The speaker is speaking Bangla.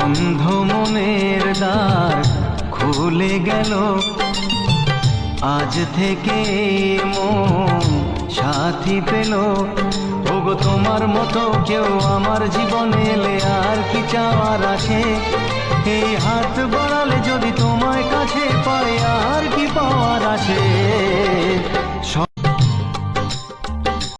বন্ধ মনের দ্বার খুলে গেল। আজ থেকে মন সাথী পেল। ওগো, তোমার মতো কেউ আমার জীবনে এলে আর কি চাওয়ার আছে? এই হাত বাড়ালে যদি তোমার কাছে পায়, আর কি পাওয়ার আছে?